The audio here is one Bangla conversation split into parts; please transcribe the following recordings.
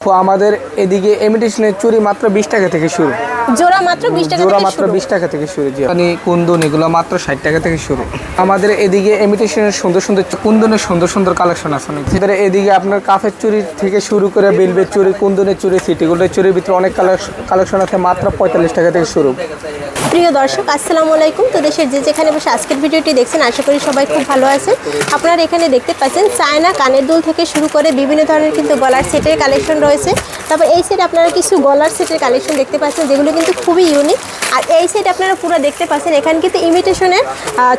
আমাদের এদিকে এমিটেশনের চুরি মাত্র বিশ টাকা থেকে শুরু। জোড়া মাত্র বিশ টাকা জোড়া থেকে মাত্র শুরু। বিশ টাকা থেকে শুরু জি। মানে কুন্দন এগুলো মাত্র ষাট টাকা থেকে শুরু। আমাদের এদিকে ইমিটেশনের সুন্দর সুন্দর কুন্দনের সুন্দর সুন্দর কালেকশন আছে অনেক। এদিকে আপনার কাফের চুরি থেকে শুরু করে বিলবের চুরি কুন্দনের চুরি সিটি গোল্ডের চুরির ভিতরে অনেক কালেকশন আছে মাত্র পঁয়তাল্লিশ টাকা থেকে শুরু। প্রিয় দর্শক আসসালামু আলাইকুম। তো দেশের যে যেখানে বসে আজকের ভিডিওটি দেখছেন আশা করি সবাই খুব ভালো আছেন। আপনারা এখানে দেখতে পাচ্ছেন চায়না কানের দুল থেকে শুরু করে বিভিন্ন ধরনের কিন্তু গলার সেটের কালেকশন রয়েছে। তারপর এই সেট আপনারা কিছু গলার সেটের কালেকশন দেখতে পাচ্ছেন যেগুলো কিন্তু খুবই ইউনিক আর এই সাইড আপনারা পুরো দেখতে পাচ্ছেন এখানে কিন্তু ইমিটেশনের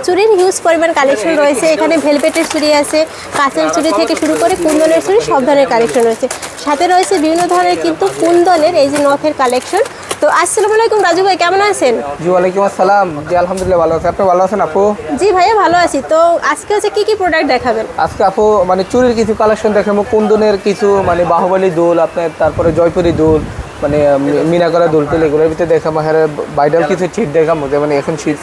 চুরির হিউজ পরিমাণ কালেকশন রয়েছে। এখানে ভেলভেটের চুরি আছে কাঁচের চুরি থেকে শুরু করে কুন্দনের চুরি সব ধরনের কালেকশন রয়েছে। সাথে রয়েছে বিভিন্ন ধরনের কিন্তু কুন্দনের এই যে নথের কালেকশন তো আসসালামু আলাইকুম রাজু ভাই কেমন আছেন? জি ওয়ালাইকুম আসসালাম। জি আলহামদুলিল্লাহ ভালো আছে। আপনি ভালো আছেন আপু? জি ভাইয়া ভালো আছি। তো আজকে হচ্ছে কি কি প্রোডাক্ট দেখাবেন? আজকে আপু মানে চুরির কিছু কালেকশন দেখাবো কুন্দনের কিছু মানে বাহুবলী দোল আপনার তারপরে জয়পুরি দোল মানে মিনা করা দোল টেল এগুলোর ভিতরে দেখাম হ্যাঁ বাইডাল কিছু ছিট যে মানে এখন শীত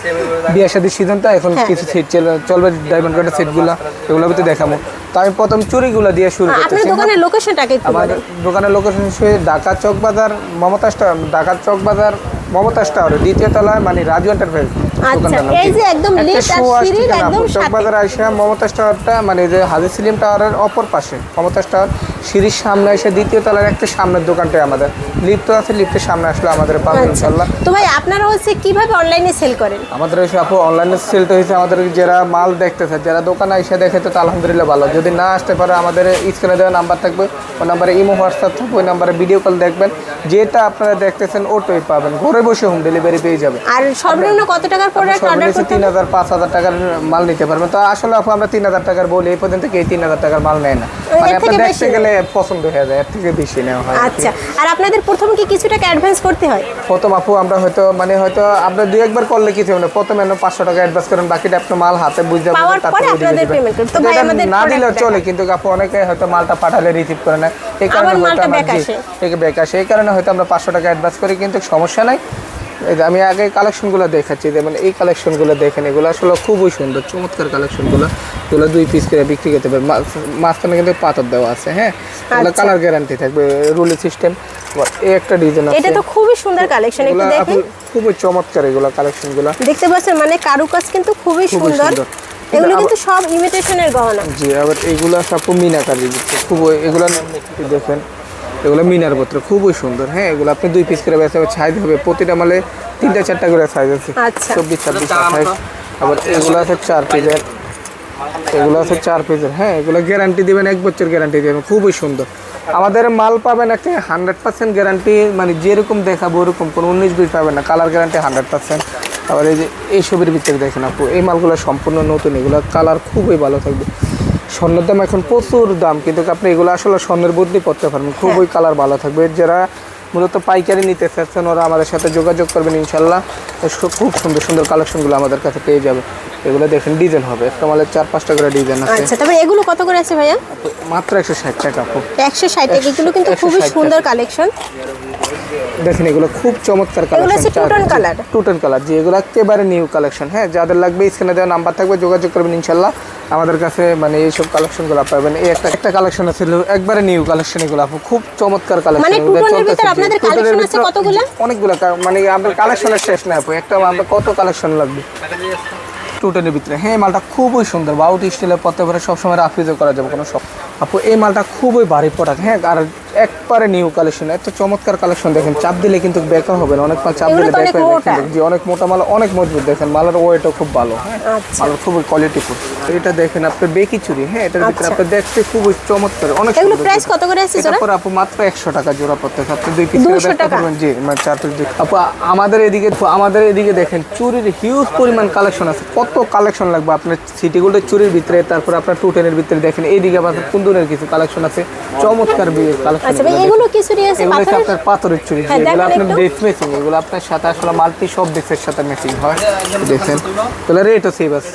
বিয়ের সাথে সিজন তো এখন হ্যাঁ। কিছু ছিট চলবে ডায়মন্ড কার্ডের সেটগুলো এগুলোর ভিতরে দেখাবো। তো আমি প্রথম চুরিগুলো দিয়ে শুরু আপনার করতেছি দোকানের লোকেশনটাকে একটু আমাদের দোকানের লোকেশন ঢাকা চক বাজার মমতাজ ঢাকা চক বাজার মমতাজ টাওয়ার দ্বিতীয় তলায় মানে রাজু এন্টারপ্রাইজ আচ্ছা, এই যে একদম আর সিঁড়ির একদম সাথে। বাজার আইসা মমতাজ টাওয়ারটা মানে যে হাজি সেলিম টাওয়ারের অপর পাশে। মমতাজ টাওয়ার সিঁড়ির সামনে এসে দ্বিতীয় তলার একটা সামনের দোকানটাই আমাদের। লিফট আছে লিফটের সামনে আসলে আমাদের পাবেন আচ্ছা। ইনশাল্লাহ তো ভাই আপনারা হচ্ছে কীভাবে অনলাইনে সেল করেন? আমাদের আপু অনলাইনে সেলটা হয়েছে আমাদের যারা মাল দেখতেছে যারা দোকানে এসে দেখে তো আলহামদুলিল্লাহ ভালো। যদি না আসতে পারে আমাদের স্ক্রিনে দেওয়া নাম্বার থাকবে ওই নাম্বারে ইমো হোয়াটসঅ্যাপ থাকবে ওই নাম্বারে ভিডিও কল দেখবেন। যেটা আপনারা দেখতেছেন ওটাই পাবেন। ঘরে বসে হোম ডেলিভারি পেয়ে যাবে। আর সর্বনিম্ন কত টাকার প্রোডাক্ট অর্ডার করতে তিন হাজার পাঁচ হাজার টাকার মাল নিতে পারবেন তো আসলে আমরা তিন হাজার টাকার বলি এই পর্যন্ত কেউ তিন হাজার টাকার মাল নেয় না। মানে এর আপনার থেকে দেখতে গেলে পছন্দ হয়ে যায় এর থেকে বেশি নেওয়া হয় আচ্ছা আর আপনাদের প্রথমে কি কিছু টাকা অ্যাডভান্স করতে হয়? প্রথম আপু আমরা হয়তো মানে হয়তো আপনার দুই একবার করলে কিছু হবে না। প্রথমে এনে পাঁচশো টাকা অ্যাডভান্স করেন বাকিটা আপনার মাল হাতে বুঝতে পাওয়ার পরে আপনাদের payment করতে। তো ভাই আমাদের না দিলেও চলে কিন্তু আপু অনেকে হয়তো মালটা পাঠালে রিসিভ করে না এই কারণে হয়তো মালটা আমার back জি, আসে। থেকে ব্যাক আসে এই কারণে হয়তো আমরা পাঁচশো টাকা অ্যাডভান্স করি কিন্তু সমস্যা নাই। আমি আগে কালেকশনগুলো দেখাচ্ছি যেমন এই কালেকশনগুলো দেখেন এগুলো আসলে খুবই সুন্দর চমৎকার কালেকশনগুলো এগুলো দুই পিস করে বিক্রি করতে পারবে। মাঝখানে কিন্তু পাথর দেওয়া আছে হ্যাঁ? এগুলো আচ্ছা। কালার গ্যারান্টি থাকবে রুলি সিস্টেম এই একটা ডিজাইন আছে। এটা তো খুবই সুন্দর কালেকশন একটু এগুলা দেখেন। খুবই চমৎকার এগুলো কালেকশনগুলো দেখতে পাচ্ছেন মানে কারুকাজ কিন্তু খুবই সুন্দর। এগুলো কিন্তু সব ইমিটেশনের গহনা। জি আবার এগুলো সব মিনাকারি খুব এগুলো দেখেন। এগুলো মিনার পত্র খুবই সুন্দর। হ্যাঁ এগুলো আপনি দুই পিস করে বেচা ছাইজ হবে প্রতিটা মালে তিনটা চারটা করে সাইজ আছে। আচ্ছা। চব্বিশ ছাব্বিশ আঠাইশ আবার এগুলো আছে চার পিসের এগুলো আছে চার পিসের হ্যাঁ এগুলো গ্যারান্টি দিবেন এক বছর গ্যারান্টি দেবেন। খুবই সুন্দর। আমাদের মাল পাবেন একটা হান্ড্রেড পার্সেন্ট গ্যারান্টি মানে যেরকম দেখাবো ওরকম কোনো উনিশ বিশ পাবেন না। কালার গ্যারান্টি হান্ড্রেড পার্সেন্ট আবার এই যে এই ছবির ভিতরে দেখেন আপু এই মালগুলো সম্পূর্ণ নতুন। এগুলো কালার খুবই ভালো থাকবে। স্বর্ণের দাম এখন প্রচুর দাম কিন্তু আপনি এগুলো আসলে স্বর্ণের বদলি করতে পারবেন। খুবই কালার ভালো থাকবে। যারা মূলত পাইকারি নিতে চাচ্ছেন ওরা আমাদের সাথে যোগাযোগ করবেন ইনশাল্লাহ খুব সুন্দর সুন্দর কালেকশনগুলো আমাদের কাছে পেয়ে যাবে। এগুলো দেখেন ডিজাইন হবে। একটা মালের চার পাঁচটা করে ডিজাইন আছে। আচ্ছা তারপরে এগুলো কত করে আছে ভাইয়া? মাত্র একশো ষাট টাকা। একশো ষাট টাকা। এগুলো কিন্তু খুবই সুন্দর কালেকশন দেখেন এগুলো খুব চমৎকার কালেকশন two-tone টুটন কালার জি এগুলো একেবারে নিউ কালেকশন হ্যাঁ যাদের লাগবে স্ক্রিনে দেওয়া নাম্বার থাকবে যোগাযোগ করবেন ইনশাল্লাহ আমাদের কাছে মানে এইসব কালেকশনগুলো পাবেন। এই একটা একটা কালেকশন আছে একবারে নিউ কালেকশন এগুলো আপু খুব চমৎকার কালেকশন মানে two-tone-এর ভিতরে আপনাদের কালেকশন আছে কতগুলো? অনেকগুলো মানে আমাদের কালেকশনের শেষ না আপু একটা আমরা কত কালেকশন লাগবে? টুটেনের ভিতরে। হ্যাঁ এই মালটা খুবই সুন্দর বাউট স্টিলের পথে পরে সবসময় রাফিজও করা যাবে কোনো সব আপু এই মালটা খুবই ভারী প্রোডাক্ট হ্যাঁ আর একবারে নিউ কালেকশন এত চমৎকার কালেকশন দেখেন চাপ দিলে কিন্তু বেকার হবে না অনেক মাল চাপ দিলে বেক। জি অনেক মোটা মাল অনেক মজবুত দেখেন মালের ওয়েটও খুব ভালো মালের খুবই কোয়ালিটিফুল এটা দেখেন আপনি বেকি চুরি হ্যাঁ? এটার ভিতরে আচ্ছা। আপনি দেখতে খুবই চমৎকার অনেক এগুলো প্রাইস কত করে আছে জোড়া? পরে আপু মাত্র একশো টাকা জোড়া পড়তে আপনি দুই পিস 200 দেখতে পারবেন জি মানে চার পিস আপু আমাদের এদিকে আমাদের এদিকে দেখেন চুরির হিউজ পরিমাণ কালেকশন আছে কত কালেকশন লাগবে আপনার সিটি গোল্ডের চুরির ভিতরে তারপর আপনার টুটেনের ভিতরে দেখেন এইদিকে আবার কুন্দুরের কিছু কালেকশন আছে চমৎকার কালেকশন আচ্ছা ভাই এগুলো কি চুরি আছে? পাথরের আপনার পাথরের হ্যাঁ, এগুলো আপনার একটু। ম্যাচিং এগুলো আপনার সাথে আসলে মাল্টি সব ড্রেসের সাথে ম্যাচিং হয়। দেখছেন তাহলে রেটও সেভ আছে।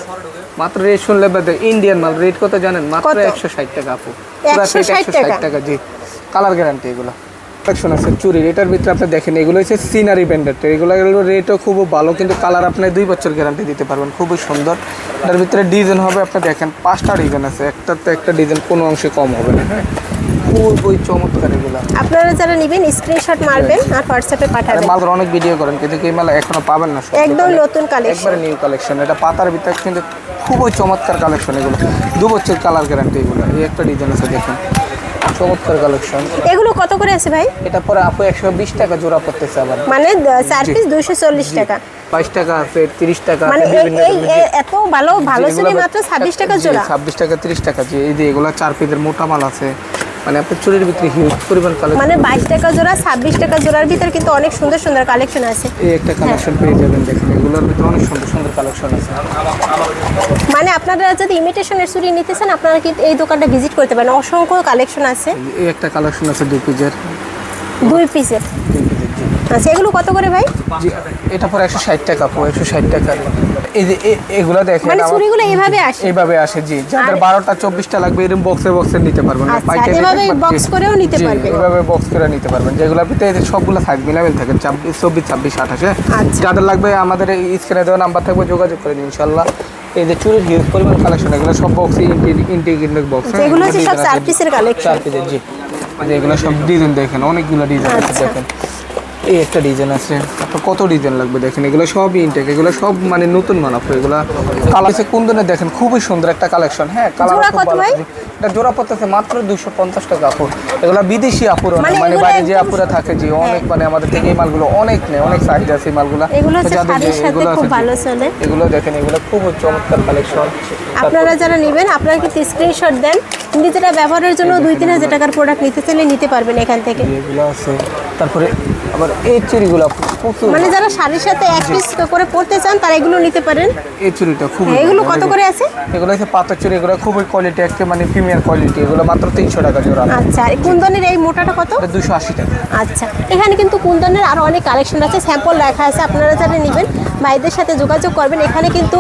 মাত্র রেট শুনলে ইন্ডিয়ান মাল রেট কত জানেন? মাত্র একশো ষাট টাকা আপু। পুরা 160 set 160 টাকা? জি। কালার গ্যারান্টি এগুলো। কালেকশন আছে চুরির এটার ভিতরে আপনি দেখেন এগুলো হচ্ছে সিনারি ব্যান্ডেড এগুলো এগুলো রেটও খুব ভালো কিন্তু কালার আপনি দুই বছর গ্যারান্টি দিতে পারবেন। খুবই সুন্দর। এটার ভিতরে ডিজাইন হবে আপনি দেখেন পাঁচটা ডিজাইন আছে। একটাতে একটা ডিজাইন কোনো অংশে কম হবে না। চমৎকার এগুলো। আপনারা যারা নেবেন স্ক্রিনশট মারবেন আর হোয়াটসঅ্যাপে পাঠাবেন। অনেক ভিডিও করেন কিন্তু এই মাল এখনও পাবেন না একদম নতুন কালেকশন একবারে নিউ কালেকশন এটা পাতার ভিতরে কিন্তু খুবই চমৎকার কালেকশন এগুলো। দু বছর কালার গ্যারান্টি এগুলো। এই একটা ডিজাইন আছে দেখুন। চমৎকার কালেকশন এগুলো কত করে আছে ভাই? এটা পরে আপু একশো বিশ টাকা জোড়া পড়তেছে আবার। মানে চার পিস দুইশো চল্লিশ টাকা। বাইশ টাকা আছে তিরিশ টাকা মানে এই এত ভালো ভালো যেগুলো মাত্র ছাব্বিশ টাকা জোড়া। ছাব্বিশ টাকা তিরিশ টাকা জি। এই যে এগুলো চার পিসের মোটা মাল আছে। মানে আপনার চুরির ভিতরে হিউজ পরিমাণ কালেকশন মানে বাইশ টাকা জোড়া ছাব্বিশ টাকা জোড়ার ভিতরে কিন্তু অনেক সুন্দর সুন্দর কালেকশন আছে। এই একটা কালেকশন পেয়ে যাবেন দেখেন এগুলোর ভিতরে অনেক সুন্দর সুন্দর কালেকশন আছে। মানে আপনারা যদি ইমিটেশনের চুরি নিতে চান আপনারা কিন্তু এই দোকানটা ভিজিট করতে পারেন। অসংখ্য কালেকশন আছে। এই একটা কালেকশন আছে দুই পিসের দুই পিসের আচ্ছা এগুলো কত করে ভাই? এটা পরে একশো ষাট টাকা পো একশো ষাট টাকা। এই যে এগুলো দেখেন মানে এইভাবে আসে? এইভাবে আসে জি। যাদের বারোটা চব্বিশটা লাগবে এরকম বক্সে বক্সে নিতে পারবেন। আচ্ছা, পাইকারি এভাবে রেট, করেও নিতে পারবেন। এভাবে বক্স করে নিতে পারবেন। যেগুলোর ভিতরে সবগুলো সাইজ মিলাবেল থাকে ছাব্বিশ চব্বিশ ছাব্বিশ আঠাশে আচ্ছা। যাদের লাগবে আমাদের এই স্ক্রিনে দেওয়া নাম্বার থাকবে যোগাযোগ করে নিন ইনশাল্লাহ এই যে চুরির হিউজ পরিমাণ কালেকশন এগুলো সব বক্সে ইন্টিগ্রেটেড বক্স এগুলো হচ্ছে সব চার পিসের কালেকশন চার পিসের জি। এগুলো সব ডিজাইন দেখেন অনেকগুলো ডিজাইন আছে। দেখেন। এই একটা ডিজাইন আছে। আপনার কত ডিজাইন লাগবে দেখেন? এগুলো সবই ইনটেক এগুলো সব মানে নতুন মানাফ এগুলো কালার আছে কুন্দনে দেখেন খুবই সুন্দর একটা কালেকশন হ্যাঁ? কালার জোড়া কত ভাই? এটা জোড়া পড়তেছে মাত্র দুশো পঞ্চাশ টাকা আপুর এগুলো বিদেশি আপুর মানে মানে বাইরে যে আপুরা থাকে যে অনেক মানে আমাদের থেকে এই মালগুলো অনেক নেই অনেক সাইজ আছে এই মালগুলো। এগুলো আছে, এগুলো দেখেন এগুলো খুব চমৎকার কালেকশন আপনারা যারা নেবেন আপনারা কিন্তু স্ক্রিনশট দেন। নিজেরা ব্যবহারের জন্য দুই তিন হাজার টাকার প্রোডাক্ট নিতে চাইলে নিতে পারবেন এখান থেকে। এগুলো আছে। তারপরে আবার এই চুরিগুলো প্রচুর মানে যারা শাড়ির সাথে এক পিস করে পড়তে চান তারা এগুলো নিতে পারেন। এই চুরিটা খুব হ্যাঁ, এগুলো কত করে আছে? এগুলো হচ্ছে পাথর চুরি এগুলো খুবই কোয়ালিটি একটা মানে প্রিমিয়ার কোয়ালিটি এগুলো মাত্র তিনশো টাকা জোড়া আচ্ছা আর কুন্দনের এই মোটাটা কত? দুশো আশি টাকা। আচ্ছা এখানে কিন্তু কুন্দনের আরও অনেক কালেকশন আছে। স্যাম্পল রাখা আছে আপনারা যারা নেবেন ভাইদের সাথে যোগাযোগ করবেন। এখানে কিন্তু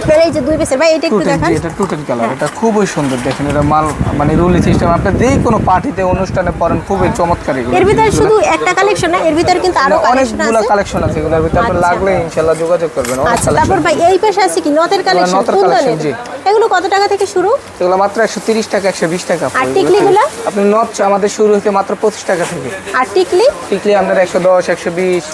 আপনারা এই যে দুই পিসের ভাই এটা একটু দেখান। এটা টুটেন কালার এটা খুবই সুন্দর দেখেন এটা মাল মানে রুলি সিস্টেম আপনি যে কোনো পার্টিতে অনুষ্ঠানে পরেন খুবই চমৎকার এর ভিতরে শুধু একটা কালেকশন না এর ভিতরে কিন্তু আরও কালেকশন অনেকগুলো আছে। কালেকশন আছে এগুলোর ভিতরে আপনার আচ্ছা। লাগলে ইনশাআল্লাহ যোগাযোগ করবেন আচ্ছা তারপর ভাই এই পাশে আছে কি? নথের কালেকশন কুন্দনের এগুলো কত টাকা থেকে শুরু? এগুলো মাত্র একশো তিরিশ টাকা একশো বিশ টাকা। আর। টিকলিগুলো? আপনি নথ আমাদের শুরু হতে মাত্র পঁচিশ টাকা থেকে। আর টিকলি? টিকলি দশ একশো বিশ।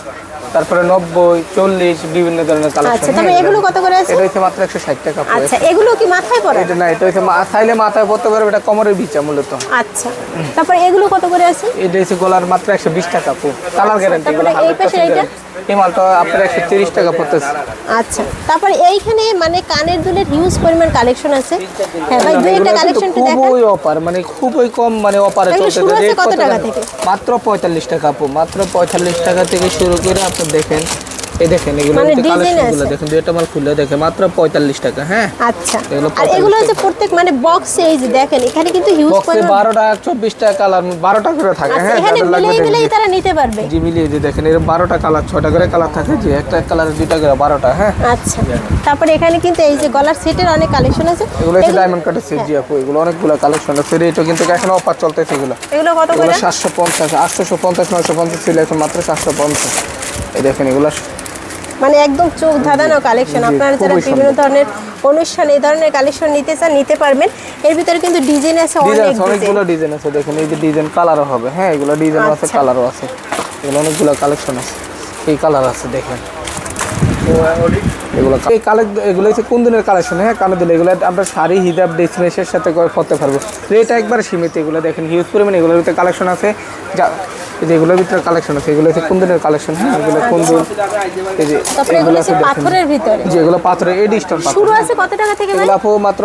তারপরে নব্বই চল্লিশ বিভিন্ন ধরনের আচ্ছা তবে এগুলো কত করে আছে? এটা হচ্ছে মাত্র একশো ষাট টাকা পড়ে। আচ্ছা এগুলো কি মাথায় পড়ে? এটা না এটা হচ্ছে চাইলে মাথায় পড়তে পারবে এটা কোমরের বিচা মূলত। আচ্ছা তারপর এগুলো কত করে আছে? এটা হচ্ছে গোলার মাত্র একশো বিশ টাকা পো কালার গ্যারান্টি তারপরে এই পাশে এইটা? এই মালটা আপনার একশো তিরিশ টাকা পড়তেছে। আচ্ছা তারপর এইখানে মানে কানের দুলের হিউজ পরিমাণ কালেকশন আছে। হ্যাঁ ভাই দুই একটা কালেকশন একটু দেখান। খুবই অফার মানে খুবই কম মানে অফারে কত টাকা থেকে? মাত্র পঁয়তাল্লিশ টাকা আপু মাত্র পঁয়তাল্লিশ টাকা থেকে শুরু করে আপনি দেখেন। এই দেখেন এগুলো মানে কালেকশনগুলো দেখেন দুইটা মাল খুলে দেখেন মাত্র পঁয়তাল্লিশ টাকা হ্যাঁ? আচ্ছা। আর এগুলো হচ্ছে প্রত্যেক মানে বক্সে এই যে দেখেন এখানে কিন্তু হিউজ বক্সে পরিমাণ কালার বারোটা করে থাকে আচ্ছা হ্যাঁ এখানে। তারা নিতে পারবে। জি মিলিয়ে যে দেখেন এর কালার ছটা করে কালার থাকে যে একটা কালার দুইটা করে বারোটা হ্যাঁ? আচ্ছা। তারপরে এখানে কিন্তু এই যে গলার সেটের অনেক কালেকশন আছে। এগুলো হচ্ছে ডায়মন্ড কাটের সেট জি আপু এগুলো অনেকগুলো কালেকশন আছে। রেটও কিন্তু এখন অফার চলতেছে এগুলো। এগুলো কত করে? সাতশো পঞ্চাশ আটশোশো পঞ্চাশ নয়শো পঞ্চাশ ছিল এখন মাত্র সাতশো পঞ্চাশ। এই দেখেন এগুলো মানে একদম চোখ ধাঁধানো কালেকশন আপনারা যারা বিভিন্ন ধরনের অনুষ্ঠান এই ধরনের কালেকশন নিতে চান নিতে পারবেন। এর ভিতরে কিন্তু ডিজাইন আছে অনেক অনেকগুলো ডিজাইন আছে। দেখেন এই যে ডিজাইন কালারও হবে। হ্যাঁ এগুলো ডিজাইন আছে আচ্ছা। কালারও আছে। এগুলো অনেকগুলো কালেকশন আছে। এই কালার আছে দেখেন। এগুলো এই কালেক এগুলো হচ্ছে কোন দিনের কালেকশন হ্যাঁ কানে দিলে। এগুলো আমরা শাড়ি হিজাব ডেস্টিনেশনের সাথে পারব। রেট একবার সীমিত এগুলো দেখেন। হিউজ পরিমাণে এগুলোর ভিতরে কালেকশন আছে। যা এই যে এগুলোর ভিতরে কালেকশন আছে এগুলো হচ্ছে কোন দিনের কালেকশন হ্যাঁ? এগুলো কোন দিন এই যে এগুলো আছে পাথরের ভিতরে। যে এগুলো পাথরের এডি স্টোন পাথর। শুরু আছে কত টাকা থেকে ভাই? আপু মাত্র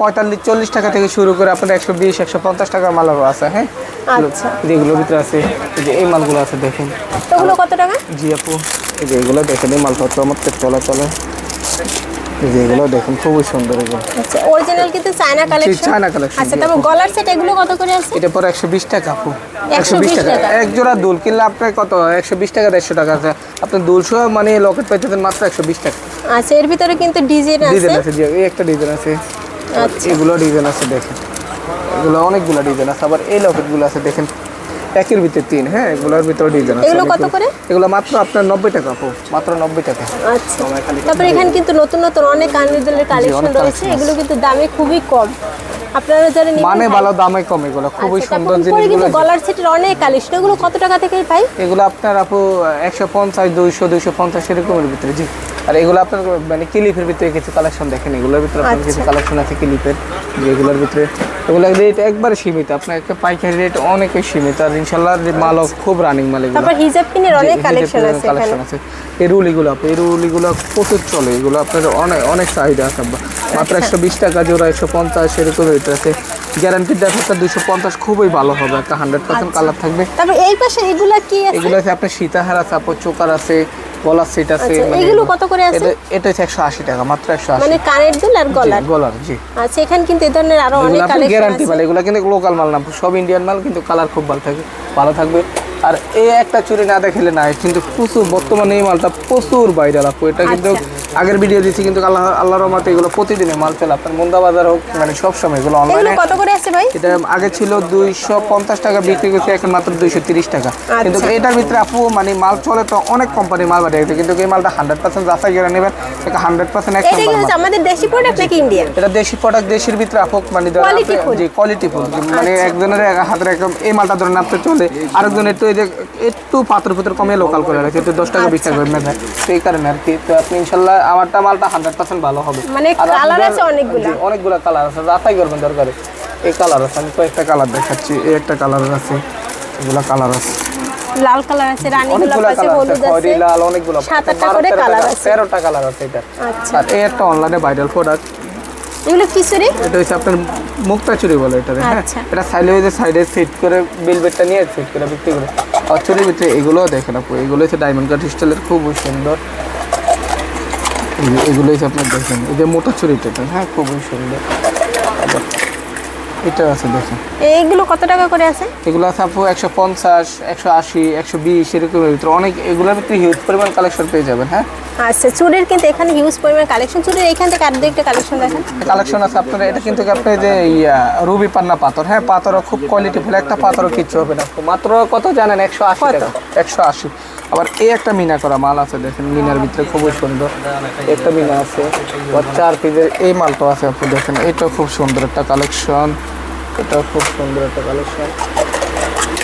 পঁয়তাল্লিশ চল্লিশ টাকা থেকে শুরু করে আপনার একশো বিশ একশো পঞ্চাশ টাকার মালও আছে হ্যাঁ? আচ্ছা। যেগুলোর ভিতরে আছে এই যে এই মালগুলো আছে দেখেন। ওগুলো কত টাকা? জি আপু এই যে এগুলো দেখেন এই মালটা চমৎকার চলা চলে। যে এগুলো দেখেন খুবই সুন্দর এগুলো। আচ্ছা অরিজিনাল কিন্তু চায়না কালেকশন চায়না collection, আচ্ছা গলার সেট এগুলো কত করে আছে? এটা পরে একশো বিশ টাকা আপু। 120 টাকা। এক জোড়া দুল কিনলে আপনার কত? একশো বিশ টাকা দেড়শো টাকা আছে। আপনি দুলশো মানে লকেট পাইতেছেন মাত্র একশো বিশ টাকা। আচ্ছা এর ভিতরে কিন্তু ডিজাইন আছে? ডিজাইন আছে জি এই একটা ডিজাইন আছে। আচ্ছা। এগুলো ডিজাইন আছে দেখেন। এগুলো অনেকগুলো ডিজাইন আছে আবার এই লকেটগুলো আছে দেখেন। একের ভিতরে তিন হ্যাঁ এগুলোর ভিতরে ডিজাইন আছে এগুলো কত করে? এগুলো মাত্র আপনার নব্বই টাকা আপু মাত্র নব্বই টাকা। আচ্ছা। তারপরে এখানে কিন্তু নতুন নতুন অনেক কানের কালেকশন রয়েছে এগুলো কিন্তু দামে খুবই কম। আপনারা যারা নেবেন মানে ভালো দামে কম এগুলো খুবই আচ্ছা, সুন্দর তারপর উপরে জিনিসগুলো। কিন্তু গলার সেটের অনেক কালেকশন এগুলো কত টাকা থেকে পাই এগুলো আপনার আপু একশো পঞ্চাশ দুইশো দুইশো পঞ্চাশ এরকমের ভিতরে জি। আর এগুলো আপনার মানে ক্লিপের ভিতরে কিছু কালেকশন দেখেন এগুলোর ভিতরে আপনার কিছু আচ্ছা। কালেকশন আছে ক্লিপের যেগুলোর ভিতরে। এগুলোর রেট একবারে সীমিত আপনার একটা পাইকারি রেট অনেকই সীমিত আর ইনশাল্লাহ মালও খুব রানিং মাল এগুলো। তারপর হিজাব পিনের অনেক কালেকশন আছে কালেকশন আছে। এই রুলিগুলো আপু এই রুলিগুলো প্রচুর চলে এগুলো আপনার অনেক অনেক চাহিদা আছে মাত্র আচ্ছা। একশো বিশ টাকা জোড়া একশো পঞ্চাশ এরকম রেট আছে। গ্যারান্টির দেখা একটা দুইশো পঞ্চাশ খুবই ভালো হবে একটা হান্ড্রেড পার্সেন্ট আচ্ছা। কালার থাকবে। তারপর এই পাশে এগুলা কি আছে? এগুলো আছে আপনার সীতাহার আছে আপনার চোকার আছে গলার সেট আছে আচ্ছা, মানে এগুলো কত করে আছে? এটা- হচ্ছে একশো আশি টাকা মাত্র একশো আশি। মানে কানের দুল আর গলার? গলার জি। আচ্ছা এখানে কিন্তু এই ধরনের আরও অনেক কালেকশন আছে। গ্যারান্টি মাল এগুলো কিন্তু লোকাল মাল না সব ইন্ডিয়ান মাল কিন্তু কালার খুব ভালো থাকে ভালো থাকবে। আর এই একটা চুরি না দেখলে না কিন্তু প্রচুর বর্তমানে এই মালটা প্রচুর ভাইরাল আপু এটা কিন্তু আচ্ছা। আগের ভিডিও দিচ্ছি কিন্তু আল্লাহ আল্লাহর রহমতে এগুলো প্রতিদিনে মাল চলে আপনার মুন্দা বাজার হোক মানে সব সময় এগুলো অনলাইনে কত করে আছে ভাই এটা আগে ছিল দুইশো পঞ্চাশ টাকা বিক্রি করছে এখন মাত্র দুইশো তিরিশ টাকা কিন্তু আচ্ছা। এটার ভিতরে আপু মানে মাল চলে তো অনেক কোম্পানি মাল পাঠিয়েছে কিন্তু এই মালটা হান্ড্রেড পার্সেন্ট যাচাই করে নেবেন এটা হান্ড্রেড পার্সেন্ট এক এটা কি নম্বর হচ্ছে মাল। আমাদের দেশি প্রোডাক্ট নাকি ইন্ডিয়ান এটা দেশি প্রোডাক্ট দেশের ভিতরে আপু মানে। জি কোয়ালিটি ফুল মানে আচ্ছা। একজনের এক- হাতের একদম এই মালটা ধরেন আপনি চলে আরেকজন একটু এই যে একটু পাত্র ভিতরে কমে লোকাল করে রাখছে একটু দশ টাকা বিশ আচ্ছা। টাকা করে নেবে তো এই কারণে আর কি তো আপনি ইনশাল্লাহ আমারটা মালটা হান্ড্রেড পার্সেন্ট ভালো হবে। মানে আপনাদের- আছে অনেকগুলা। অনেকগুলা কালার আছে যাচাই করবেন দরকারে। এই কালার আছে আমি কয়েকটা কালার দেখাচ্ছি এই একটা কালার আছে এগুলা কালার আছে। লাল কালার আছে রানী গোলাপ আছে হলুদ আছে লাল অনেকগুলো সাত আটটা করে colour আছে। তেরোটা কালার আছে এটা। আচ্ছা। আর এই একটা অনলাইনে ভাইরাল প্রোডাক্ট এগুলো কি এটা হচ্ছে আপনার মুক্তা চুরি বলে এটা হ্যাঁ। আচ্ছা। এটা সাইডে সেট করে বেলবেটটা নিয়ে সেট করে বিক্রি করে। আর চুরির ভিতরে এগুলোও দেখেন আপু এগুলো হচ্ছে ডায়মন্ড কাট স্টাইলের খুব সুন্দর। এগুলো হচ্ছে আপনার দেখেন। এই যে মোটা চুরিটা হ্যাঁ খুবই সুন্দর। এটা আছে দেখেন। এইগুলো কত টাকা করে আছে? এগুলো আছে আপু একশো পঞ্চাশ একশো আশি একশো বিশ এরকমের ভিতরে। অনেক এগুলোর ভিতরে হিউজ পরিমাণ কালেকশন পেয়ে যাবেন হ্যাঁ। আচ্ছা চুড়ির কিন্তু এখানে হিউজ পরিমাণ কালেকশন চুড়ির এখান থেকে আর দু একটা কালেকশন দেখেন। কালেকশন আছে আপনার এটা কিন্তু আপনি যে ইয়া রুবি পান্না পাথর হ্যাঁ পাথরও খুব কোয়ালিটি ফুল একটা পাথরও কিচ্ছু হবে না মাত্র কত জানেন? একশো আশি টাকা। একশো আশি। আবার এই একটা মিনা করা মাল আছে, দেখেন মিনার ভিতরে খুবই সুন্দর। একটা মিনা আছে, আবার চার পিসের এই মালটা আছে আপনি দেখেন, এটাও খুব সুন্দর একটা কালেকশন এটাও খুব সুন্দর একটা কালেকশন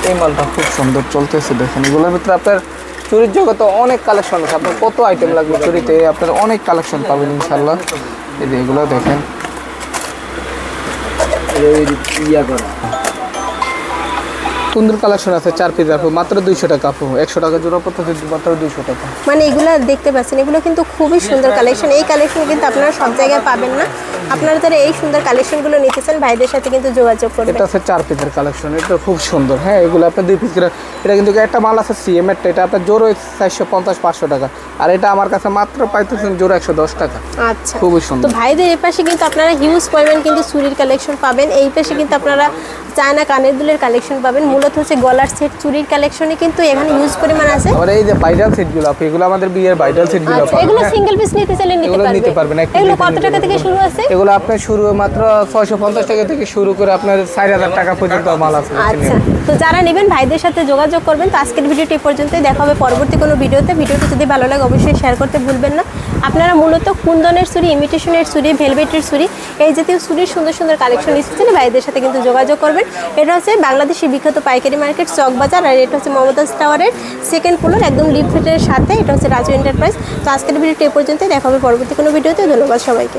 এই মালটা খুব সুন্দর চলতেছে, দেখেন, এগুলোর ভিতরে আপনার চুরির জগতে অনেক কালেকশন আছে, আপনার কত আইটেম লাগবে চুরিতে, আপনার অনেক কালেকশন পাবেন ইনশাল্লাহ এই যে এগুলো দেখেন। সুন্দর কালেকশন আছে চার পিস আপু মাত্র দুইশো টাকা আপু একশো টাকা জোড়া পড়তেছে মাত্র দুইশো টাকা। মানে এগুলো দেখতে পাচ্ছেন এগুলো কিন্তু খুবই সুন্দর কালেকশন এই কালেকশন কিন্তু আপনারা সব জায়গায় পাবেন না। আপনারা যারা এই সুন্দর কালেকশনগুলো নিতে চান ভাইদের সাথে কিন্তু যোগাযোগ করবেন। এটা হচ্ছে চার পিসের কালেকশন এটা খুব সুন্দর। হ্যাঁ এগুলো আপনার দুই পিস এটা কিন্তু একটা মাল আছে সিএম এর এটা আপনার জোরো চারশো পঞ্চাশ পাঁচশো টাকা। আর এটা আমার কাছে মাত্র পাইতেছেন জোরো একশো দশ টাকা। আচ্ছা। খুবই তো সুন্দর ভাইদের এই পাশে কিন্তু আপনারা হিউজ পরিমাণ কিন্তু চুরির কালেকশন পাবেন। এই পাশে কিন্তু আপনারা চায়না কানের দুলের কালেকশন পাবেন। মূলত হচ্ছে গলার সেট চুরির কালেকশনে কিন্তু এখানে হিউজ পরিমাণ আছে। আবার এই যে ভাইরাল সেটগুলো আপু এগুলো আমাদের বিয়ের ভাইরাল সেটগুলো আচ্ছা এগুলো সিঙ্গেল পিস নিতে চাইলে নিতে এগুলো নিতে পারবেন, পারবেন এগুলো কত টাকা থেকে শুরু আছে? এগুলো আপনার শুরু মাত্র ছয়শো পঞ্চাশ টাকা থেকে শুরু করে আপনার চার হাজার টাকা পর্যন্ত মাল আছে আচ্ছা তো যারা নেবেন ভাইদের সাথে যোগাযোগ করবেন। তো আজকের ভিডিওটি পর্যন্তই। দেখা হবে পরবর্তী কোনো ভিডিওতে। ভিডিওটি যদি ভালো লাগে অবশ্যই শেয়ার করতে ভুলবেন না। আপনারা মূলত কুন্দনের চুরি ইমিটেশনের চুরি ভেলভেটের চুরি এই জাতীয় চুরির সুন্দর সুন্দর কালেকশন এসেছেন ভাইদের সাথে কিন্তু যোগাযোগ করবেন। এটা হচ্ছে বাংলাদেশের বিখ্যাত পাইকারি মার্কেট চক বাজার আর এটা হচ্ছে মমতাজ টাওয়ারের সেকেন্ড ফ্লোর একদম লিফটের সাথে। এটা হচ্ছে রাজু এন্টারপ্রাইজ তো আজকের ভিডিওটি এ পর্যন্ত দেখা হবে পরবর্তী কোনো ভিডিওতে ধন্যবাদ সবাইকে।